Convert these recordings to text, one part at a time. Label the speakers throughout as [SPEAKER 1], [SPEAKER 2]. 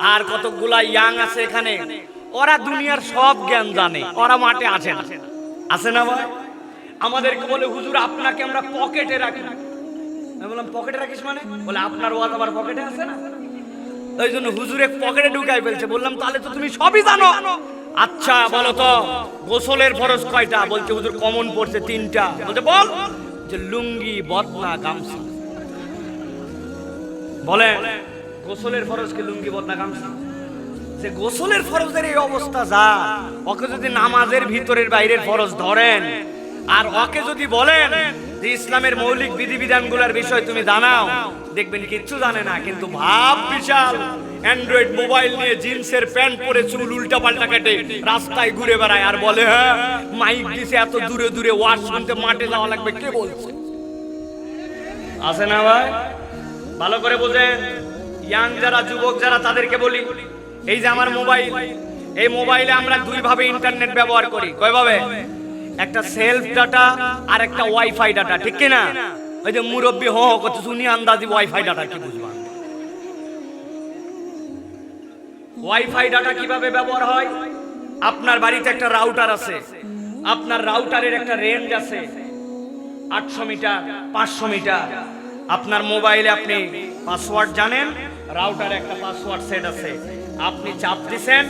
[SPEAKER 1] আর কতগুলা ইয়াং আছে এখানে? ওরা দুনিয়ার সব জ্ঞান জানে, ওরা মাঠে আছে না। আছে না ভাই? আমাদেরকে বলে, হুজুর, আপনাকে আমরা পকেটে রাখি। আমি বললাম, পকেটে রাখিস মানে? বলে, আপনার ওয়াজ আমার পকেটে আছে না? ওই জন্য হুজুরে পকেটে ঢুকাই ফেলছে। বললাম, তাহলে তো তুমি সবই জানো। আচ্ছা বলো তো, গোসলের ফরজ কয়টা? বলছে, হুজুর, কমন পড়ছে তিনটা। বলছে, বল। যে লুঙ্গি, বদনা, গামছা। বলে গোসলের ফরজ লুঙ্গি বদনা গামছা যে গোসলের ফরজের এই অবস্থা যা, ওকে যদি নামাজের ভিতরের বাইরের ফরজ ধরেন, আর ওকে যদি বলেন যে ইসলামের মৌলিক বিধিবিধানগুলোর বিষয় তুমি জানাও, দেখবেন কিচ্ছু জানে না, কিন্তু ভাব বিশাল। অ্যান্ড্রয়েড মোবাইল নিয়ে জিন্সের প্যান্ট পরে চুল উল্টা পাল্টা কেটে রাস্তায় ঘুরে বেড়ায় আর বলে হ্যাঁ মাইক দিছে এত দূরে দূরে ওয়াজ শুনতে মাঠে যাওয়া লাগবে, কে বলছে? আছে না ভাই? ভালো করে বোঝেন। ইয়াং যারা, যুবক যারা, তাদেরকে বলি, এই যে আমার মোবাইল, এই মোবাইলে আমরা দুই ভাবে ইন্টারনেট ব্যবহার করি। কয় ভাবে একটা সেলফ ডাটা আর একটা ওয়াইফাই ডাটা, ঠিক কি না ওই যে মুরব্বী হ করতে শুনি আন্দাজি ওয়াইফাই ডাটা কি বুঝবা ওয়াইফাই ডাটা কীভাবে ব্যবহার হয়? আপনার বাড়িতে একটা রাউটার আছে, আপনার রাউটারের একটা রেঞ্জ আছে, আটশো মিটার, পাঁচশো মিটার। আপনার মোবাইলে আপনি পাসওয়ার্ড জানেন রাউটারে একটা পাসওয়ার্ড সেট আছে। আপনি চাপ দিছেন,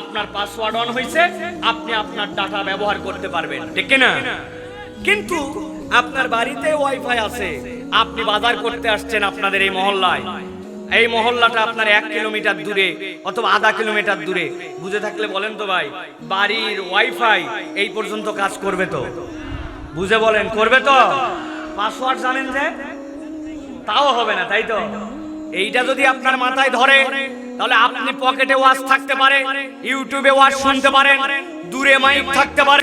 [SPEAKER 1] আপনার পাসওয়ার্ড অন হয়েছে আপনি আপনার ডাটা ব্যবহার করতে পারবেন। ঠিক না কিন্তু আপনার বাড়িতে ওয়াইফাই আছে, আপনি বাজার করতে আসছেন আপনাদের এই মহল্লায়। এই মহল্লাটা আপনার এক কিলোমিটার দূরে অথবা আধা কিলোমিটার দূরে। বুঝে থাকলে বলেন তো ভাই, বাড়ির ওয়াইফাই এই পর্যন্ত কাজ করবে তো। বুঝে বলেন, করবে তো? পাসওয়ার্ড জানেন যে? তাও হবে না, তাই তো? এইটা যদি আপনার মাথায় ধরে, তাহলে আপনি পকেটে ওয়াশ থাকতে পারে ইউটিউবে ওয়াশ শুনতে পারেন, দূরে মাইক থাকতে পারে।